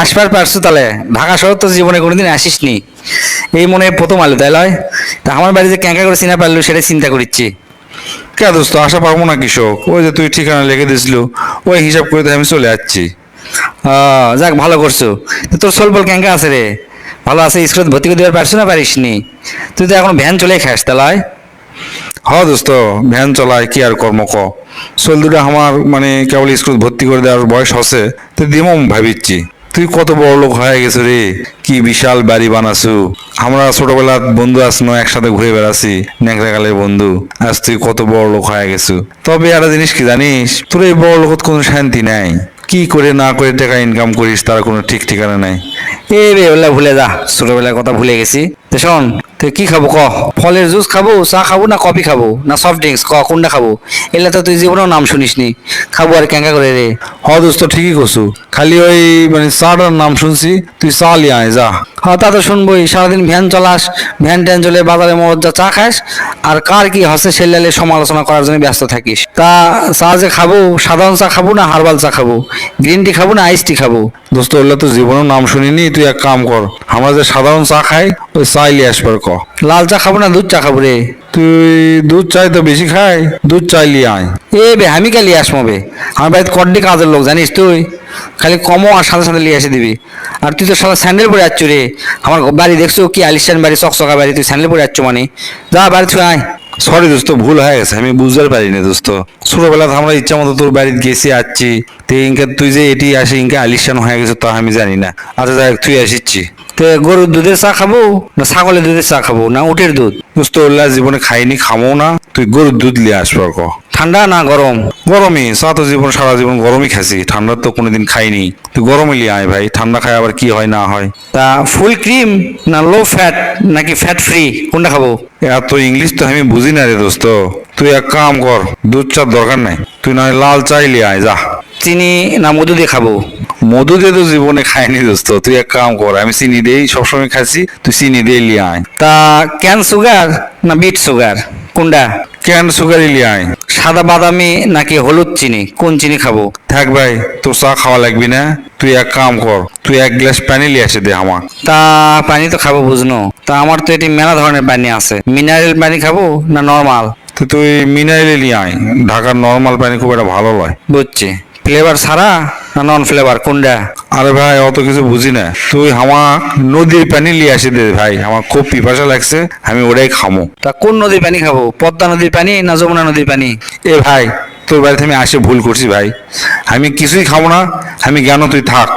আসবার পারছ তাহলে। ঢাকা শহর তো জীবনে কোনোদিন আসিস নি এই মনে প্রথম আলো তাই লয়? তা আমার বাড়ি যে ক্যাঙ্কা করে চিনা পারল সেটা চিন্তা করছি কে দোস্ত আশা পারব না কৃষক? ওই যে তুই ঠিকানা লিখে দিছিল ওই হিসাব করে আমি চলে যাচ্ছি যাক ভালো করছ। তোর সোলবল ক্যাঙ্কা আছে রে? ভালো আছে স্কুলে ভর্তি করে দেওয়ার পারছ না পারিস নি তুই তো এখন ভ্যান চলে খাস তাহলে হ দোস্ত ভ্যান চলায় কি আর কর্ম ক? চল দুটো আমার মানে কেবল স্কুল ভর্তি করে দেওয়ার বয়স হসে তো দিমম ভাবিচ্ছি। তুই কত বড় লোক হয়ে গেছ রে? কি বিশাল বাড়ি বানাসু আমরা ছোটবেলার বন্ধু আসনো একসাথে ঘুরে বেড়াছি ন্যাংরাকালের বন্ধু। আজ তুই কত বড় লোক হয়ে গেছো। তবে একটা জিনিস কি জানিস? তোর এই বড় লোকত কোনো শান্তি নাই। কি করে না করে টাকা ইনকাম করিস তার কোনো ঠিক ঠিকানা নাই। এ রে ভুলে যা। ছোটবেলার কথা ভুলে গেছি। তো শোন তুই কি খাব ক? ফলের জুস খাব, চা খাব না কফি খাব? না সফট ড্রিঙ্কস ক, কোনটা খাব? এলা তো তুই জীবনেও নাম শুনিস নি খাব আর ক্যাঙ্কা করে রে? হ দোস্ত, ঠিকই করছু খালি ওই মানে চাটার নাম শুনছি, তুই চা লিয়ে আয়, যা। হ্যাঁ তা তো শুনবোই। সারাদিন ভ্যান চলাস ভ্যান ট্যান চলে বাজারে মজা চা খাস আর কার কি হসে সেলালে সমালোচনা করার জন্য ব্যস্ত থাকিস। তা চা যে খাব সাধারণ চা খাব না হার্বাল চা খাব? গ্রিন টি খাব না আইস টি খাব? দোস্ত ওগুলো তো জীবনের নাম শুনিনি তুই এক কাম কর। আমরা যে সাধারণ চা খাই ওই চা আসবার ক। লাল চা খাব না দুধ চা খাব রে? তুই দুধ চাই তো বেশি খাই দুধ চাই লিয়ে আয়। এ বে আমি কে লিয়ে আসব বে। আমার বাড়িতে কড্ডি কাজের লোক জানিস তুই? খালি কমও আর সাথে সাথে লিয়ে এসে দিবি। আর তুই তো সাদা স্যান্ডেল পরে যাচ্ছ রে। আমার বাড়ি দেখছ কি আলিশান বাড়ি চকচকা বাড়ি তুই স্যান্ডেল পরে যাচ্ছ মানে? যা বাড়ি তুই আয়। সরি দোস্ত ভুল হয়ে গেছে আমি বুঝতে পারিনি দোস্ত। ছোটবেলাতে আমরা ইচ্ছা মতো তোর বাড়িতে গেছি আসছি। তো ইনকে তুই যে এটি আসি ইনকে আলিশান হয়ে গেছে তা আমি জানি না। আচ্ছা যাই হোক, তুই আসিচ্ছি। তো গরুর দুধের চা খাব না ছাগলের দুধের চা খাব না উটের দুধ? ওগুলা জীবনে খাইনি খামো না। তুই গরুর দুধ লিয়ে আসবার ক। ঠান্ডা না গরম? গরমই চা তো জীবন সারা জীবন গরমই খাইছি। ঠান্ডা তো কোনোদিন খাইনি। তুই গরমই লিয়ে আয় ভাই। ঠান্ডা খাই আবার কি হয় না হয়? তা ফুল ক্রিম না লো ফ্যাট নাকি ফ্যাট ফ্রি? কোনটা খাব? এত ইংলিশ তো আমি বুঝি না রে দোস্ত। তুই এক কাম কর দুধ চার দরকার নাই। তুই নয় লাল চাই লিয়ে আয় যা। চিনি না মধু দিয়ে খাব? মধু দিয়ে তো জীবনে খাইনি দোস্ত তুই এক কাম কর আমি চিনি দিয়েই সবসময় খাচ্ছি তুই চিনি দিয়ে লিয়ে আয়। তা ক্যান সুগার না বিট সুগার কোনটা? ক্যান সুগারি লিয়ে আয়। সাদা বাদামি নাকি হলুদ চিনি? কোন চিনি খাব? থাক ভাই তোর চা খাওয়া লাগবি না তুই এক কাম কর তুই এক গ্লাস পানি লিয়ে আসে দে আমার তা পানি তো খাব বুঝনো। তা আমার তো এটি মেলা ধরনের পানি আছে। মিনারেল পানি খাব না নর্মাল তো তুই মিনারেলি নিয়ে আয় ঢাকার নর্মাল পানি খুব একটা ভালো লয়। বুঝছি। ফ্লেভার ছাড়া না নন ফ্লেভার কোনটা? আরে ভাই অত কিছু বুঝি না। তুই আমার নদীর পানি নিয়ে আসি দে ভাই। আমার খুব পিপাসা লাগছে আমি ওটাই খামো। তা কোন নদীর পানি খাব? পদ্মা নদীর পানি না যমুনা নদীর পানি? এ ভাই তোর বাড়িতে আমি আসে ভুল করছি ভাই। আমি কিছুই খাব না আমি জ্ঞান তুই থাক।